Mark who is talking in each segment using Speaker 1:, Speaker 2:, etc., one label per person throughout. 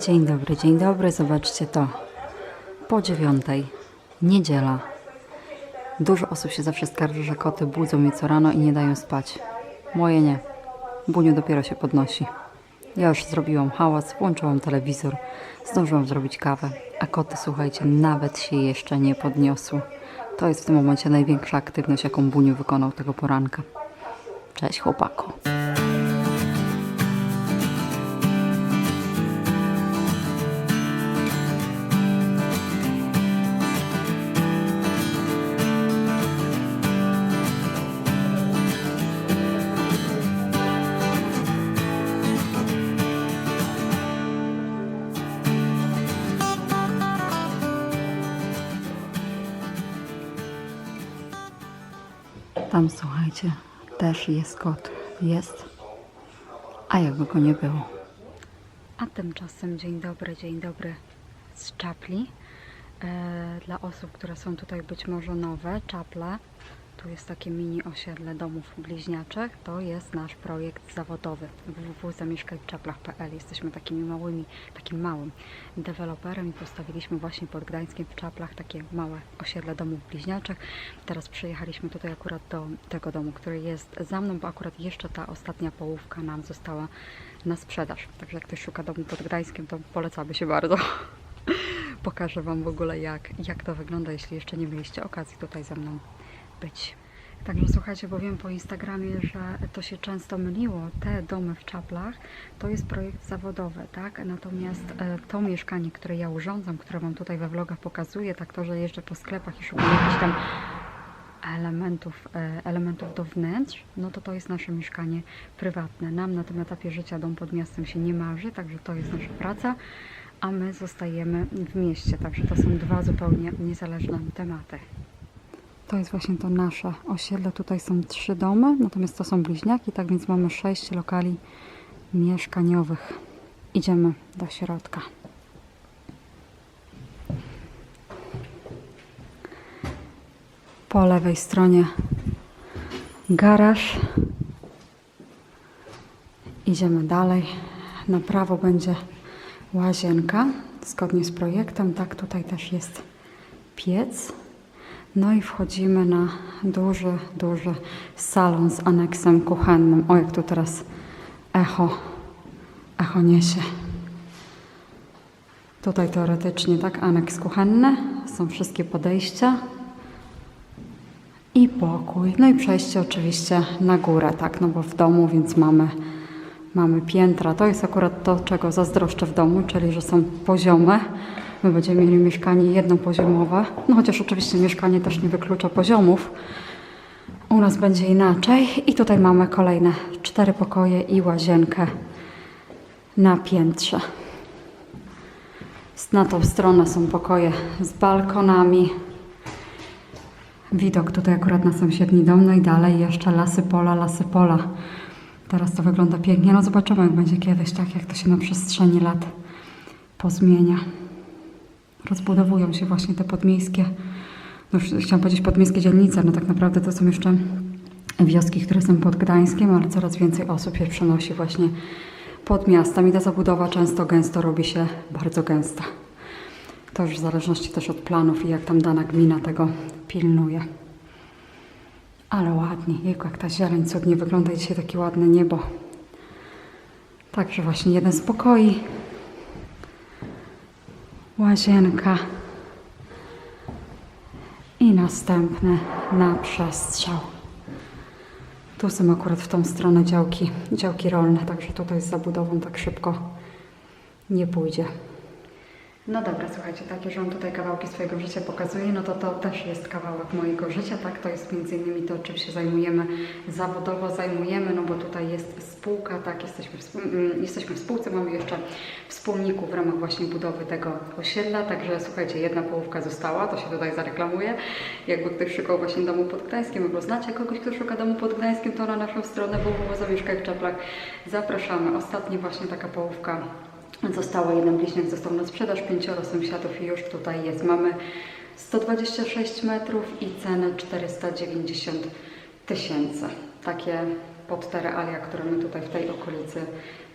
Speaker 1: Dzień dobry, dzień dobry. Zobaczcie to. Po dziewiątej, niedziela. Dużo osób się zawsze skarży, że koty budzą mnie co rano i nie dają spać. Moje nie. Buniu dopiero się podnosi. Ja już zrobiłam hałas, włączyłam telewizor, zdążyłam zrobić kawę, a koty, słuchajcie, nawet się jeszcze nie podniosły. To jest w tym momencie największa aktywność, jaką Buniu wykonał tego poranka. Cześć chłopaku. Też jest kot. Jest. A jakby go nie było. A tymczasem dzień dobry, dzień dobry z czapli. E, dla osób, które są tutaj być może nowe, czaple. Tu jest takie mini osiedle domów bliźniaczych. To jest nasz projekt zawodowy www.zamieszkajwczaplach.pl. Jesteśmy takimi małymi, takim małym deweloperem i postawiliśmy właśnie pod Gdańskiem w Czaplach takie małe osiedle domów bliźniaczych. Teraz przyjechaliśmy tutaj akurat do tego domu, który jest za mną, bo akurat jeszcze ta ostatnia połówka nam została na sprzedaż. Także jak ktoś szuka domu pod Gdańskiem, to polecamy się bardzo. Pokażę Wam w ogóle jak, jak to wygląda, jeśli jeszcze nie mieliście okazji tutaj ze mną być. Także słuchajcie, bo wiem po Instagramie, że to się często myliło. Te domy w Czaplach to jest projekt zawodowy, tak? Natomiast e, to mieszkanie, które ja urządzam, które Wam tutaj we vlogach pokazuję, tak to, że jeżdżę po sklepach i szukam jakichś tam elementów, e, elementów do wnętrz, no to to jest nasze mieszkanie prywatne. Nam na tym etapie życia dom pod miastem się nie marzy, także to jest nasza praca, a my zostajemy w mieście, także to są dwa zupełnie niezależne tematy. To jest właśnie to nasze osiedle. Tutaj są trzy domy, natomiast to są bliźniaki, tak więc mamy sześć lokali mieszkaniowych. Idziemy do środka. Po lewej stronie garaż. Idziemy dalej. Na prawo będzie łazienka, zgodnie z projektem. Tak, tutaj też jest piec. No i wchodzimy na duży, duży salon z aneksem kuchennym. O, jak tu teraz echo, echo niesie. Tutaj teoretycznie tak, aneks kuchenny, są wszystkie podejścia i pokój. No i przejście oczywiście na górę, tak, no bo w domu, więc mamy, mamy piętra. To jest akurat to, czego zazdroszczę w domu, czyli że są poziome. My będziemy mieli mieszkanie jednopoziomowe, no chociaż oczywiście mieszkanie też nie wyklucza poziomów. U nas będzie inaczej i tutaj mamy kolejne cztery pokoje i łazienkę na piętrze. Na tą stronę są pokoje z balkonami. Widok tutaj akurat na sąsiedni dom, no i dalej jeszcze lasy pola, lasy pola. Teraz to wygląda pięknie, no zobaczymy jak będzie kiedyś, tak jak to się na przestrzeni lat pozmienia. Rozbudowują się właśnie te podmiejskie, no już chciałam powiedzieć podmiejskie dzielnice, no tak naprawdę to są jeszcze wioski, które są pod Gdańskiem, ale coraz więcej osób się przenosi właśnie pod miastem i ta zabudowa często gęsto robi się bardzo gęsta. To już w zależności też od planów i jak tam dana gmina tego pilnuje. Ale ładnie, jejku, jak ta zieleń cudnie wygląda dzisiaj takie ładne niebo. Także właśnie jeden z pokoi. Łazienka. I następny na przestrzał. Tu są akurat w tą stronę działki, działki rolne, także tutaj z zabudową tak szybko nie pójdzie. No dobra, słuchajcie, takie, że on tutaj kawałki swojego życia pokazuje, no to to też jest kawałek mojego życia, tak? To jest między innymi to, czym się zajmujemy zawodowo, zajmujemy, no bo tutaj jest spółka, tak? Jesteśmy w, mm, jesteśmy w spółce, mamy jeszcze wspólników w ramach właśnie budowy tego osiedla, także słuchajcie, jedna połówka została, to się tutaj zareklamuje. Jakby ktoś szukał właśnie domu pod Gdańskiem, albo znacie kogoś, kto szuka domu pod Gdańskiem, to na naszą stronę www.zamieszkaj w Czaplach zapraszamy. Ostatnia właśnie taka połówka Została jeden bliźniak, został na sprzedaż, pięcioro sąsiadów i już tutaj jest. Mamy 126 metrów i cenę 490 tysięcy. Takie pod te realia, które my tutaj w tej okolicy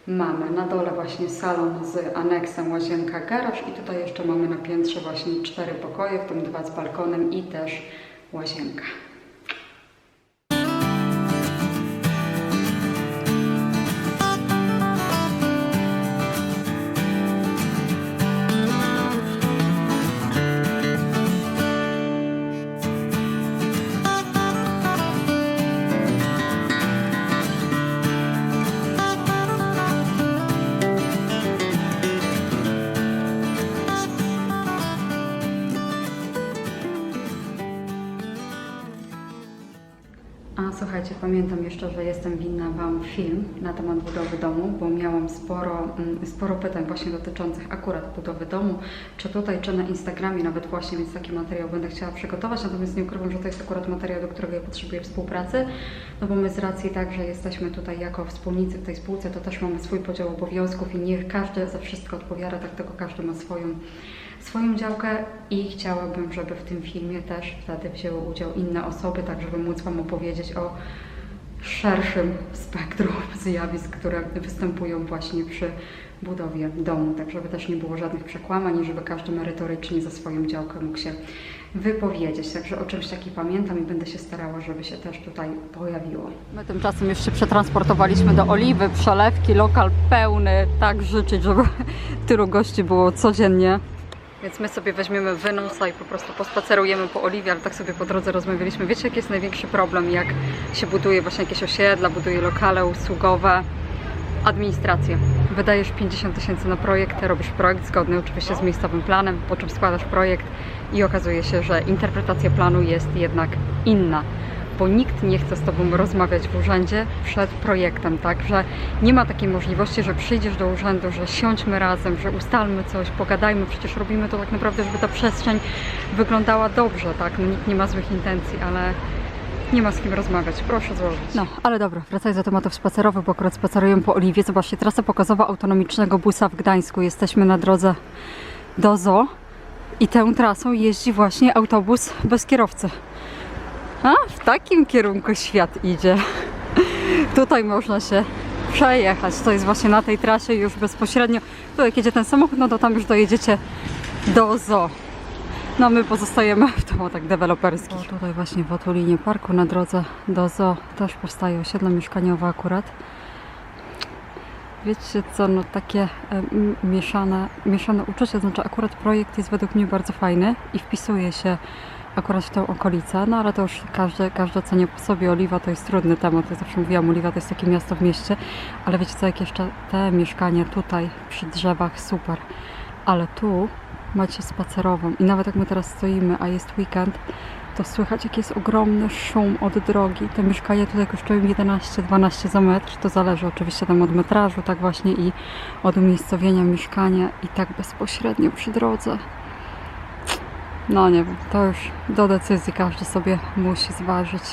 Speaker 1: mamy. Na dole właśnie salon z aneksem, łazienka, garaż i tutaj jeszcze mamy na piętrze właśnie cztery pokoje, w tym dwa z balkonem i też łazienka. Że jestem winna Wam film na temat budowy domu, bo miałam sporo, mm, sporo pytań właśnie dotyczących akurat budowy domu, czy tutaj, czy na Instagramie nawet właśnie, więc taki materiał będę chciała przygotować, natomiast nie ukrywam, że to jest akurat materiał, do którego ja potrzebuję współpracy, no bo my z racji tak, że jesteśmy tutaj jako wspólnicy w tej spółce, to też mamy swój podział obowiązków i niech każdy za wszystko odpowiada, tak tylko każdy ma swoją swoją działkę i chciałabym, żeby w tym filmie też wtedy wzięły udział inne osoby, tak żeby móc Wam opowiedzieć o szerszym spektrum zjawisk, które występują właśnie przy budowie domu, tak żeby też nie było żadnych przekłamań i żeby każdy merytorycznie za swoją działkę mógł się wypowiedzieć. Także o czymś takim pamiętam i będę się starała, żeby się też tutaj pojawiło. My tymczasem już się przetransportowaliśmy do Oliwy, przelewki, lokal pełny, tak życzyć, żeby tylu gości było codziennie. Więc my sobie weźmiemy wynosa i po prostu pospacerujemy po Oliwie, ale tak sobie po drodze rozmawialiśmy. Wiecie, jaki jest największy problem, jak się buduje właśnie jakieś osiedla, buduje lokale usługowe, administrację. Wydajesz 50 tysięcy na projekt, robisz projekt zgodny oczywiście z miejscowym planem, po czym składasz projekt i okazuje się, że interpretacja planu jest jednak inna. Bo nikt nie chce z Tobą rozmawiać w urzędzie przed projektem, tak? Że nie ma takiej możliwości, że przyjdziesz do urzędu, że siądźmy razem, że ustalmy coś, pogadajmy, przecież robimy to tak naprawdę, żeby ta przestrzeń wyglądała dobrze, tak? No, nikt nie ma złych intencji, ale nie ma z kim rozmawiać. Proszę złożyć. No, ale dobra, wracając do tematów spacerowych, bo akurat spacerujemy po Oliwie. Zobaczcie, trasa pokazowa autonomicznego busa w Gdańsku. Jesteśmy na drodze do Zoo i tą trasą jeździ właśnie autobus bez kierowcy. A, w takim kierunku świat idzie. Tutaj można się przejechać. To jest właśnie na tej trasie już bezpośrednio. Tu jak jedzie ten samochód, no to tam już dojedziecie do Zoo. No my pozostajemy w domach deweloperskich. O, tutaj właśnie w otulinie parku na drodze do Zoo też powstaje osiedle mieszkaniowe akurat. Wiecie co, no takie e, m- mieszane, mieszane uczucia, znaczy akurat projekt jest według mnie bardzo fajny i wpisuje się akurat w tą okolicę, no ale to już każdy, każdy ocenia po sobie. Oliwa to jest trudny temat, ja zawsze mówiłam, Oliwa to jest takie miasto w mieście, ale wiecie co, jak jeszcze te mieszkania tutaj przy drzewach, super, ale tu macie spacerową i nawet jak my teraz stoimy, a jest weekend, to słychać jaki jest ogromny szum od drogi. Te mieszkania tutaj kosztują 11-12 za metr, to zależy oczywiście tam od metrażu, tak właśnie i od umiejscowienia mieszkania i tak bezpośrednio przy drodze. No nie wiem, to już do decyzji każdy sobie musi zważyć.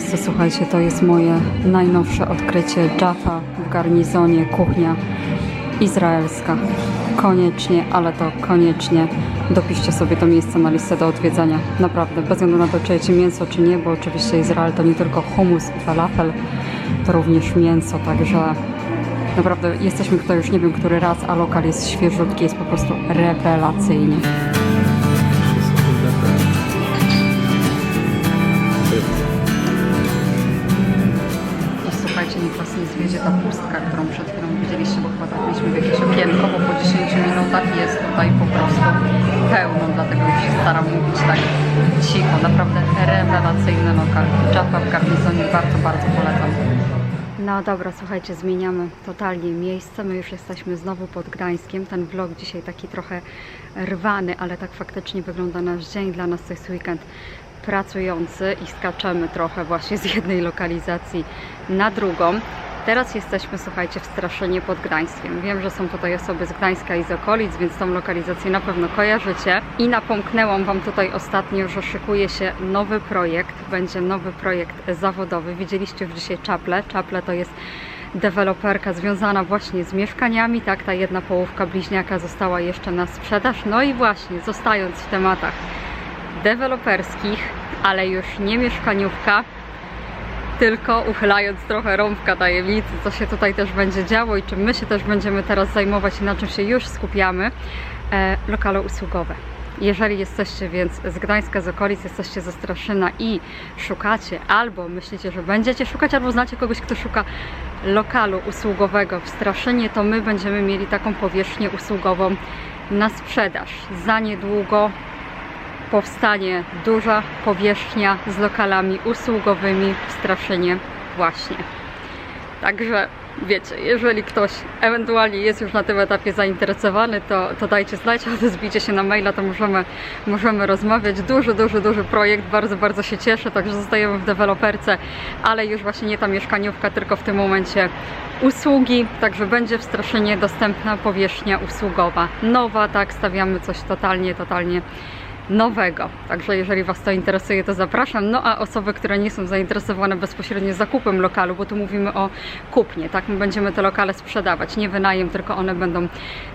Speaker 1: Miejsce, słuchajcie, to jest moje najnowsze odkrycie Jaffa w garnizonie, kuchnia izraelska. Koniecznie, ale to koniecznie dopiszcie sobie to miejsce na listę do odwiedzenia. Naprawdę, bez względu na to, czy jecie mięso, czy nie, bo oczywiście Izrael to nie tylko humus i falafel, to również mięso, także naprawdę jesteśmy tutaj już nie wiem który raz, a lokal jest świeżutki, jest po prostu rewelacyjny. Zwiedzie ta pustka, którą przed chwilą widzieliście, bo chyba trafiliśmy w jakieś okienko, bo po 10 minutach jest tutaj po prostu pełno, dlatego już się staram mówić tak cicho. Naprawdę rewelacyjny lokal. Jaffa w garnizonie bardzo, bardzo polecam. No dobra, słuchajcie, zmieniamy totalnie miejsce. My już jesteśmy znowu pod Gdańskiem. Ten vlog dzisiaj taki trochę rwany, ale tak faktycznie wygląda nasz dzień. Dla nas to jest weekend pracujący i skaczemy trochę właśnie z jednej lokalizacji na drugą. Teraz jesteśmy, słuchajcie, w Straszynie pod Gdańskiem. Wiem, że są tutaj osoby z Gdańska i z okolic, więc tą lokalizację na pewno kojarzycie. I napomknęłam Wam tutaj ostatnio, że szykuje się nowy projekt. Będzie nowy projekt zawodowy. Widzieliście już dzisiaj Czaple. Czaple to jest deweloperka związana właśnie z mieszkaniami. Tak, ta jedna połówka bliźniaka została jeszcze na sprzedaż. No i właśnie, zostając w tematach deweloperskich, ale już nie mieszkaniówka, tylko uchylając trochę rąbka tajemnicy, co się tutaj też będzie działo i czym my się też będziemy teraz zajmować i na czym się już skupiamy, e, lokale usługowe. Jeżeli jesteście więc z Gdańska, z okolic, jesteście ze Straszyna i szukacie, albo myślicie, że będziecie szukać, albo znacie kogoś, kto szuka lokalu usługowego w Straszynie, to my będziemy mieli taką powierzchnię usługową na sprzedaż. Za niedługo powstanie duża powierzchnia z lokalami usługowymi w Straszynie właśnie. Także wiecie, jeżeli ktoś ewentualnie jest już na tym etapie zainteresowany, to, to dajcie znać, albo zbijcie się na maila, to możemy, możemy rozmawiać. Duży, duży, duży projekt, bardzo, bardzo się cieszę, także zostajemy w deweloperce, ale już właśnie nie ta mieszkaniówka, tylko w tym momencie usługi, także będzie w Straszynie dostępna powierzchnia usługowa. Nowa, tak, stawiamy coś totalnie, totalnie nowego. Także jeżeli Was to interesuje, to zapraszam. No a osoby, które nie są zainteresowane bezpośrednio zakupem lokalu, bo tu mówimy o kupnie, tak? My będziemy te lokale sprzedawać, nie wynajem, tylko one będą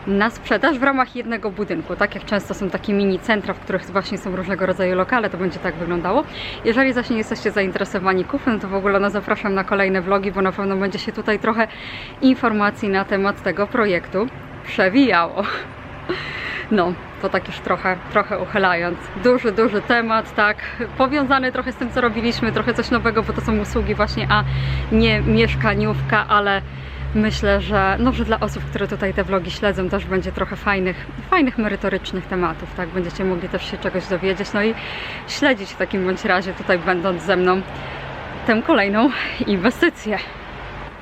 Speaker 1: na sprzedaż w ramach jednego budynku. Tak jak często są takie mini centra, w których właśnie są różnego rodzaju lokale, to będzie tak wyglądało. Jeżeli zaś nie jesteście zainteresowani kupnem, to w ogóle no, zapraszam na kolejne vlogi, bo na pewno będzie się tutaj trochę informacji na temat tego projektu przewijało. No, to tak już trochę, trochę uchylając. Duży, duży temat, tak, powiązany trochę z tym, co robiliśmy, trochę coś nowego, bo to są usługi właśnie, a nie mieszkaniówka, ale myślę, że, no, że dla osób, które tutaj te vlogi śledzą, też będzie trochę fajnych, fajnych, merytorycznych tematów, tak, będziecie mogli też się czegoś dowiedzieć, no i śledzić w takim bądź razie tutaj będąc ze mną tę kolejną inwestycję.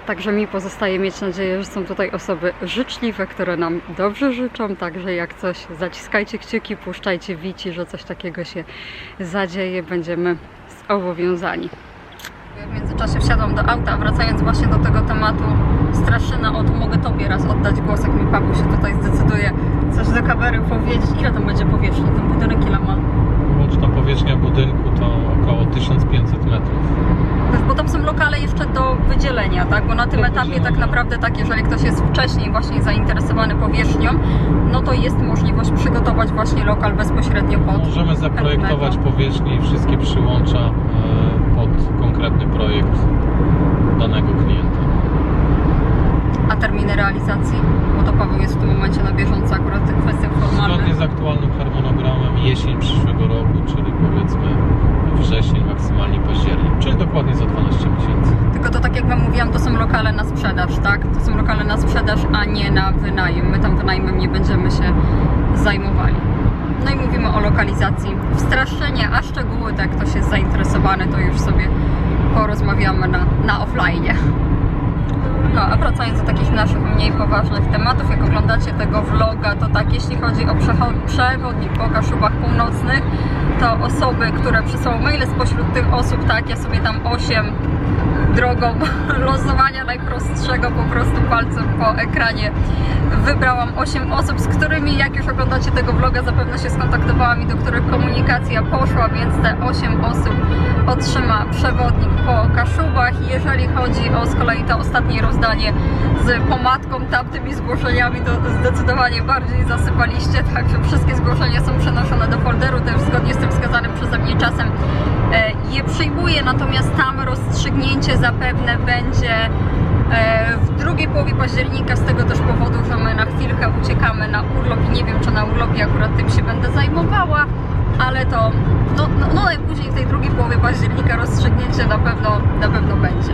Speaker 1: Także mi pozostaje mieć nadzieję, że są tutaj osoby życzliwe, które nam dobrze życzą. Także jak coś, zaciskajcie kciuki, puszczajcie wici, że coś takiego się zadzieje. Będziemy zobowiązani. W międzyczasie wsiadłam do auta, wracając właśnie do tego tematu Straszyna, o to mogę Tobie raz oddać głos, jak mi Paweł się tutaj zdecyduje coś do kamery powiedzieć. Ile tam będzie powierzchni? Ten budynek ile ma?
Speaker 2: Łączna powierzchnia budynku to około 1500 metrów.
Speaker 1: Wiesz, Bo tam są lokale jeszcze do wydzielenia, tak? Bo na tym etapie tak naprawdę tak, jeżeli ktoś jest wcześniej właśnie zainteresowany powierzchnią, no to jest możliwość przygotować właśnie lokal bezpośrednio pod.
Speaker 2: Możemy zaprojektować
Speaker 1: chętnego.
Speaker 2: powierzchnię i wszystkie przyłącza e, pod konkretny projekt danego klienta.
Speaker 1: A terminy realizacji? Bo to Paweł jest w tym momencie na bieżąco akurat tych kwestiach
Speaker 2: Zgodnie z aktualnym harmonogramem jesień przyszłego roku, czyli powiedzmy wrzesień, maksymalnie październik, czyli dokładnie za 12 miesięcy.
Speaker 1: Tylko to tak jak Wam mówiłam, to są lokale na sprzedaż, tak? To są lokale na sprzedaż, a nie na wynajem. My tam wynajmem nie będziemy się zajmowali. No i mówimy o lokalizacji w Straszynie, a szczegóły, tak jak ktoś jest zainteresowany, to już sobie porozmawiamy na, na offline. No, a wracając do takich naszych mniej poważnych tematów, jak oglądacie tego vloga, to tak, jeśli chodzi o przewodnik po Kaszubach Północnych, to osoby, które przysłały maile spośród tych osób, tak, ja sobie tam 8 drogą losowania najprostszego po prostu palcem po ekranie wybrałam 8 osób, z którymi jak już oglądacie tego vloga zapewne się skontaktowałam i do których komunikacja poszła, więc te 8 osób otrzyma przewodnik po Kaszubach. Jeżeli chodzi o z kolei to ostatnie rozdanie z pomadką, tamtymi zgłoszeniami, to zdecydowanie bardziej zasypaliście, także wszystkie zgłoszenia są przenoszone do folderu, też zgodnie z tym wskazanym przeze mnie czasem e, je przyjmuję, natomiast tam rozstrzygnięcie zapewne będzie e, w drugiej połowie października z tego też powodu, że my na chwilkę uciekamy na urlop i nie wiem, czy na urlopie akurat tym się będę zajmowała, ale to no, no, no najpóźniej w tej drugiej połowie października rozstrzygnięcie na pewno, na pewno będzie.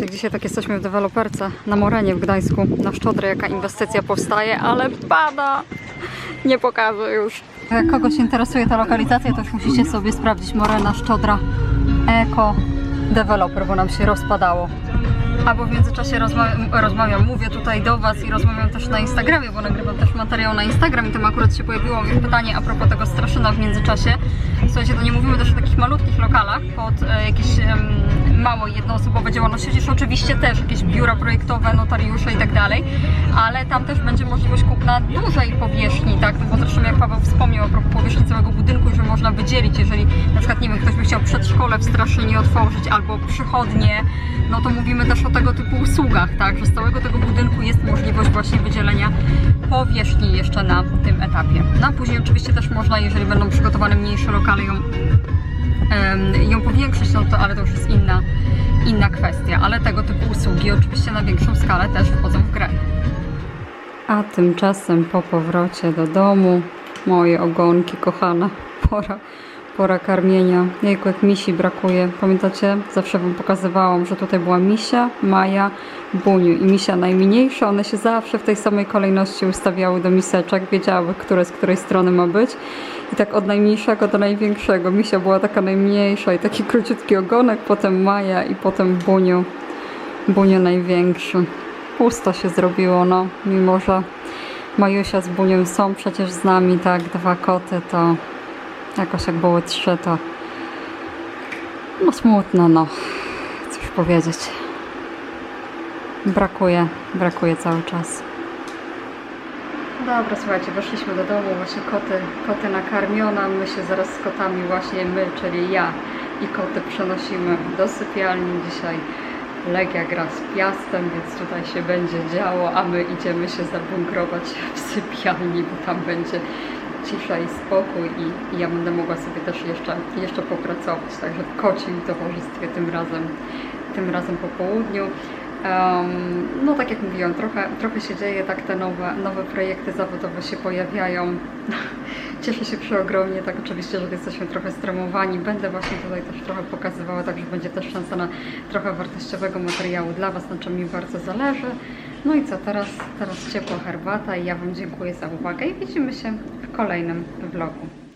Speaker 1: Jak dzisiaj tak jesteśmy w deweloperce na Morenie w Gdańsku, na Szczodrę, jaka inwestycja powstaje, ale pada! Nie pokażę już. Jak kogoś interesuje ta lokalizacja, to już musicie sobie sprawdzić Morena Szczodra Eko Developer, bo nam się rozpadało. Albo w międzyczasie rozmawiam, mówię tutaj do Was i rozmawiam też na Instagramie, bo nagrywam też materiał na Instagram i tam akurat się pojawiło mi pytanie a propos tego straszyna w międzyczasie. Słuchajcie, to nie mówimy też o takich malutkich lokalach pod e, jakieś małe jednoosobowe działalności, chociaż oczywiście też jakieś biura projektowe, notariusze i tak dalej, ale tam też będzie możliwość kupna dużej powierzchni, tak? No bo zresztą jak Paweł wspomniał propos powierzchni całego budynku, że można wydzielić, jeżeli na przykład, nie wiem, ktoś by chciał przedszkole w Straszynie otworzyć albo przychodnie, no to mówimy też o tego typu usługach, tak? Że z całego tego budynku jest możliwość właśnie wydzielenia powierzchni jeszcze na tym etapie. No a później oczywiście też można, jeżeli będą przygotowane mniejsze lokale, ją ją powiększyć, no to ale to już jest inna, inna kwestia. Ale tego typu usługi oczywiście na większą skalę też wchodzą w grę. A tymczasem po powrocie do domu, moje ogonki kochane, pora, pora karmienia. Jejku, jak misi brakuje. Pamiętacie? Zawsze Wam pokazywałam, że tutaj była misia, Maja, Buniu i misia najmniejsza. One się zawsze w tej samej kolejności ustawiały do miseczek, wiedziały, które z której strony ma być. I tak od najmniejszego do największego. Misia była taka najmniejsza i taki króciutki ogonek, potem Maja i potem Buniu. Buniu największy. Pusto się zrobiło, no. Mimo, że Majusia z Bunią są przecież z nami, tak, dwa koty, to jakoś jak były trzy, to no smutno, no. Cóż powiedzieć. Brakuje, brakuje cały czas. Dobra, słuchajcie, weszliśmy do domu, właśnie koty, koty nakarmione, my się zaraz z kotami właśnie, my, czyli ja i koty przenosimy do sypialni. Dzisiaj Legia gra z Piastem, więc tutaj się będzie działo, a my idziemy się zabunkrować w sypialni, bo tam będzie cisza i spokój i, i ja będę mogła sobie też jeszcze, jeszcze popracować, także w kocim towarzystwie tym razem, tym razem po południu. Em, no tak jak mówiłam, trochę, trochę się dzieje, tak te nowe, nowe projekty zawodowe się pojawiają. Cieszę się przeogromnie, tak oczywiście, że jesteśmy trochę stremowani. Będę właśnie tutaj też trochę pokazywała, także będzie też szansa na trochę wartościowego materiału dla Was, na czym mi bardzo zależy. No i co, teraz, teraz ciepła herbata i ja Wam dziękuję za uwagę i widzimy się w kolejnym vlogu.